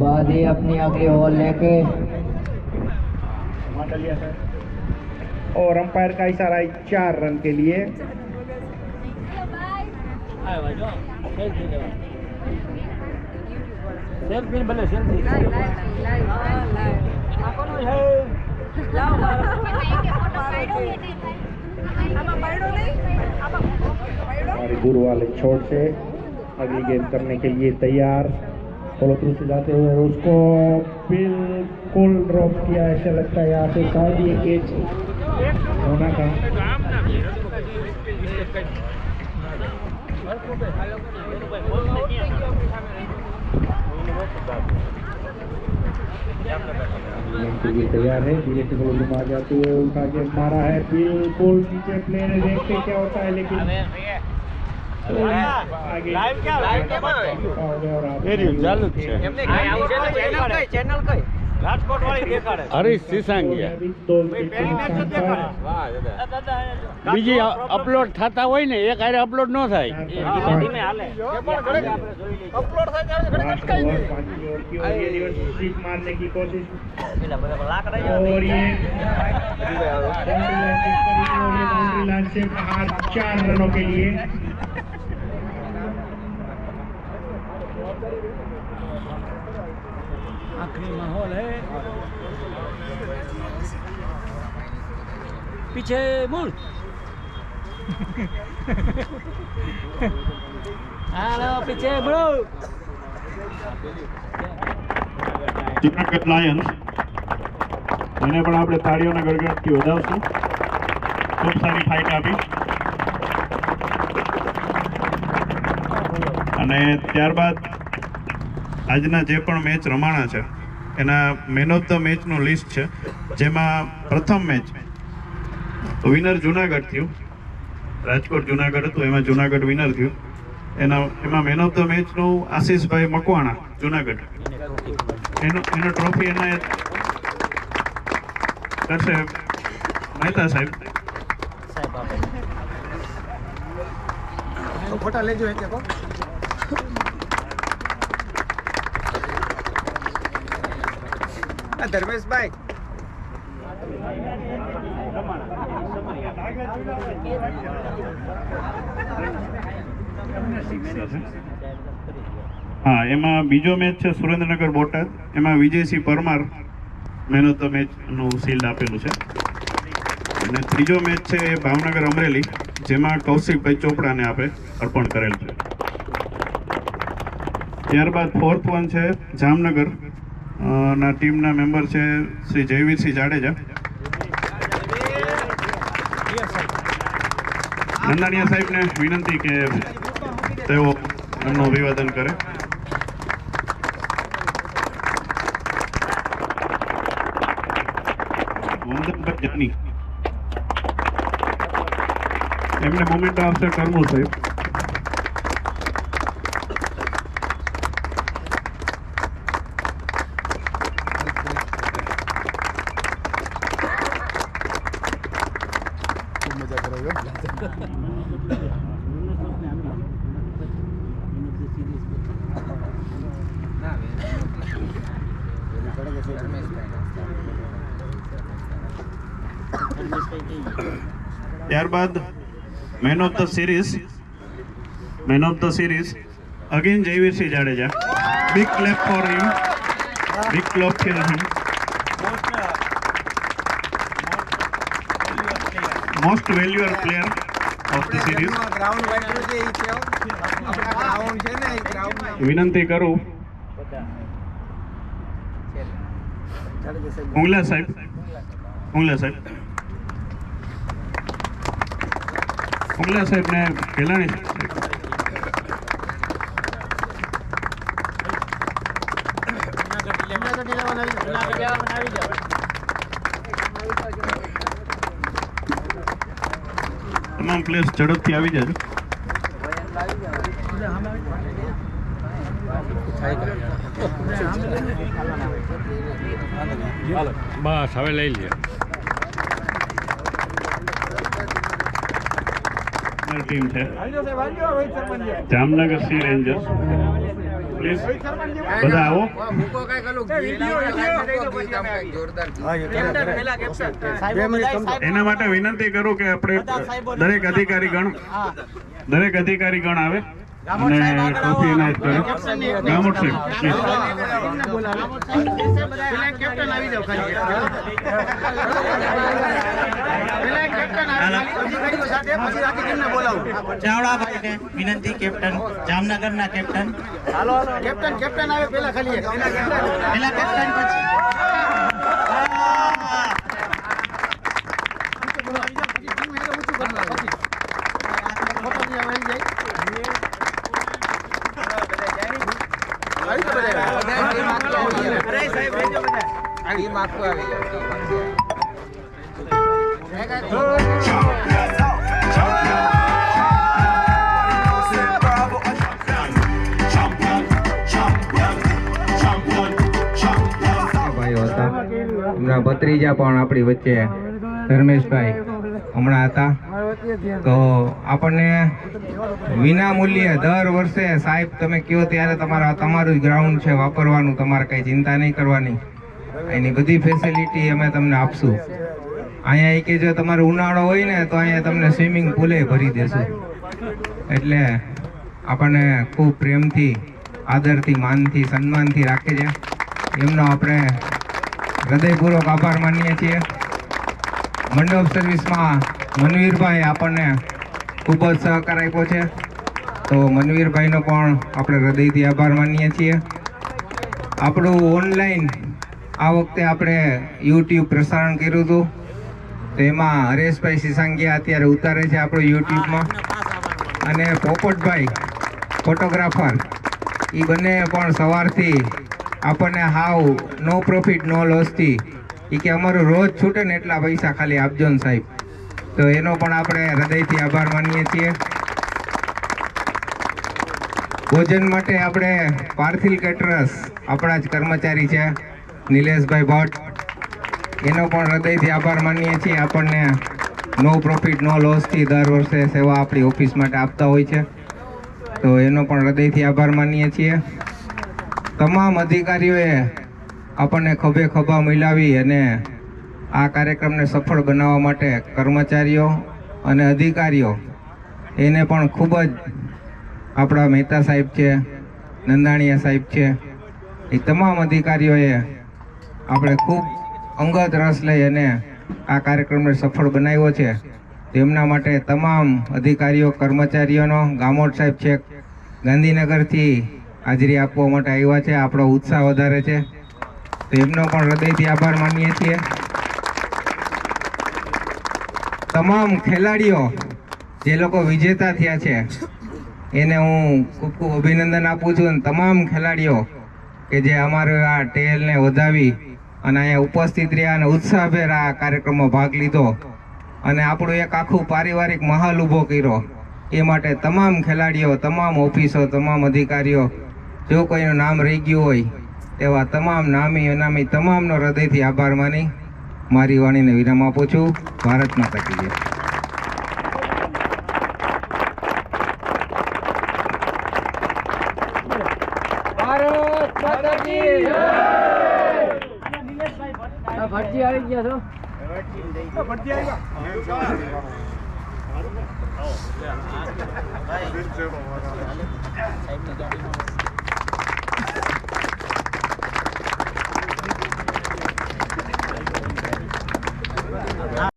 बाद ही अपनी अगले ओवर लेके। और अंपायर का इशारा है चार रन के लिए। गुरु वाले छोड़ से अगली गेम करने के लिए तैयार। फॉलो थ्रू से जाते हुए उसको बिल्कुल ड्रॉप किया, ऐसा लगता है यहाँ से शायद ये कैच होना के तैयार है। धीरे से गोल आ जाते हुए उनका गेंद मारा है। बिल्कुल नीचे प्लेयर देखते क्या होता है, लेकिन હરીશ સિસાંગિયા બીજી અપલોડ થતા હોય ને એક આરે અપલોડ ન થાય. લાખ आखिरी माहौल है पीछे मुड़ हेलो पीछे मुड़ो જુનાગઢ લાયન્સ એને પણ આપણે તાળીઓના ગડગડથી વધાવશું ખૂબ સારી ફાઇટ આપી અને ત્યારબાદ આજના જે પણ મેચ રમાણા છે, એના મેન ઓફ ધ મેચનું લિસ્ટ છે. જેમાં પ્રથમ મેચ વિનર જુનાગઢ થયું. રાજકોટ જુનાગઢ હતું, એમાં જુનાગઢ વિનર થયું. એના, એમાં મેન ઓફ ધ મેચનું આશીષભાઈ મકવાણા જુનાગઢ. એનો એનો ટ્રોફી એના કરશે મહેતા સાહેબ. ફોટા લેજો એક ધર્મેશભાઈ. હા, એમાં બીજો મેચ છે સુરેન્દ્રનગર બોટાદ. એમાં Vijaysinh Parmar man of the મેચનું shield આપેલું છે. અને ત્રીજો મેચ છે એ ભાવનગર અમરેલી, જેમાં કૌશિકભાઈ ચોપડાને આપે અર્પણ કરેલ છે. ત્યારબાદ ફોર્થ વન છે જામનગર. ના ટીમના મેમ્બર છે શ્રી જયવીરસિંહ જાડેજા. નંદાણીયા સાહેબને વિનંતી કે તેઓ એમનું અભિવાદન કરે. જાની. એમને મોમેન્ટ આપશે કરમુલ સાહેબ. ત્યારબાદ man of the series man of the series again Jayveersinh Jadeja big clap for him big clap for him most valuer player of the series વિનંતી કરું. ઉંગલા સાહેબ. ઉંગલા સાહેબ. ઉંગલા સાહેબને ખેલાણી તમામ પ્લેસ ઝડપથી આવી જજો. બસ હવે લઈ લે ટીમ છે. Jamnagar C Rangers. પ્લીઝ બધા આવો. એના માટે વિનંતી કરું કે આપણે દરેક અધિકારી ગણ દરેક અધિકારી ગણ આવે. અને ટ્રોફી એનાયત કરે ગામોટ સાહેબ please. ચાવડાભાઈને વિનંતી કેપ્ટન જામનગરના કેપ્ટન કેપ્ટન કેપ્ટન આવે પેલા ખાલી એક. પેલા કેપ્ટન પછી આવી ભાઈઓ ભત્રીજા પણ આપણી વચ્ચે ધર્મેશભાઈ હમણાં હતા. તો આપણને વિના મૂલ્યે દર વર્ષે સાહેબ, તમે કયો ત્યારે તમારા તમારું જ ગ્રાઉન્ડ છે, વાપરવાનું, તમારે કંઈ ચિંતા નહીં કરવાની. એની બધી ફેસિલિટી અમે તમને આપશું. અહીંયા કે જો તમારે ઉનાળો હોય ને, તો અહીંયા તમને સ્વિમિંગ પુલે ભરી દેશું. એટલે આપણને ખૂબ પ્રેમથી, આદરથી, માનથી, સન્માનથી રાખે છે એમનો આપણે હૃદયપૂર્વક આભાર માનીએ છીએ. મંડપ સર્વિસમાં મનવીરભાઈ આપણને ખૂબ જ સહકાર આપ્યો છે. તો મનવીરભાઈનો પણ આપણે હૃદયથી આભાર માનીએ છીએ. આપણું ઓનલાઈન આ વખતે આપણે યુટ્યુબ પ્રસારણ કર્યું હતું. તો એમાં હરેશભાઈ સિસાંગિયા અત્યારે ઉતારે છે આપણું યુટ્યુબમાં અને પોપટભાઈ ફોટોગ્રાફર એ બંને પણ સવારથી આપણને હાવ નો પ્રોફિટ નો લોસથી એ કે અમારું રોજ છૂટે ને એટલા પૈસા ખાલી આપજો ને સાહેબ. તો એનો પણ આપણે હૃદયથી આભાર માનીએ છીએ. ભોજન માટે આપણે પાર્થિલ કેટરસ આપણા જ કર્મચારી છે. નિલેશભાઈ ભટ્ટ, એનો પણ હૃદયથી આભાર માનીએ છીએ. આપણને નો પ્રોફિટ નો લોસથી દર વર્ષે સેવા આપણી ઓફિસ માટે આપતા હોય છે. તો એનો પણ હૃદયથી આભાર માનીએ છીએ. તમામ અધિકારીઓએ આપણને ખભે ખભા મિલાવી અને આ કાર્યક્રમને સફળ બનાવવા માટે કર્મચારીઓ અને અધિકારીઓ, એને પણ ખૂબ જ આપણા મહેતા સાહેબ છે, નંદાણીયા સાહેબ છે, એ તમામ અધિકારીઓએ આપણે ખૂબ અંગત રસ લઈ અને આ કાર્યક્રમને સફળ બનાવ્યો છે. તેમના માટે તમામ અધિકારીઓ, કર્મચારીઓનો ગામોટ સાહેબ છે. ગાંધીનગરથી હાજરી આપવા માટે આવ્યા છે. આપણો ઉત્સાહ વધારે છે. તો એમનો પણ હૃદયથી આભાર માનીએ છીએ. તમામ ખેલાડીઓ, જે લોકો વિજેતા થયા છે, એને હું ખૂબ ખૂબ અભિનંદન આપું છું. અને તમામ ખેલાડીઓ કે જે અમારે આ ટેલને વધાવી અને અહીંયા ઉપસ્થિત રહ્યા અને ઉત્સાહભેર આ કાર્યક્રમમાં ભાગ લીધો. અને આપણું એક આખું પારિવારિક મહાલ ઊભો કર્યો. એ માટે તમામ ખેલાડીઓ, તમામ ઓફિસો, તમામ અધિકારીઓ, જો કોઈનું નામ રહી ગયું હોય તેવા તમામ નામી, અનામી, તમામનો હૃદયથી આભાર માની, મારી વાણીને વિરામ આપું છું. ભારત માતા કી જય ભારત માતા કી જય. આ ભટજી આવી ગયા છો? ગાડીમાં.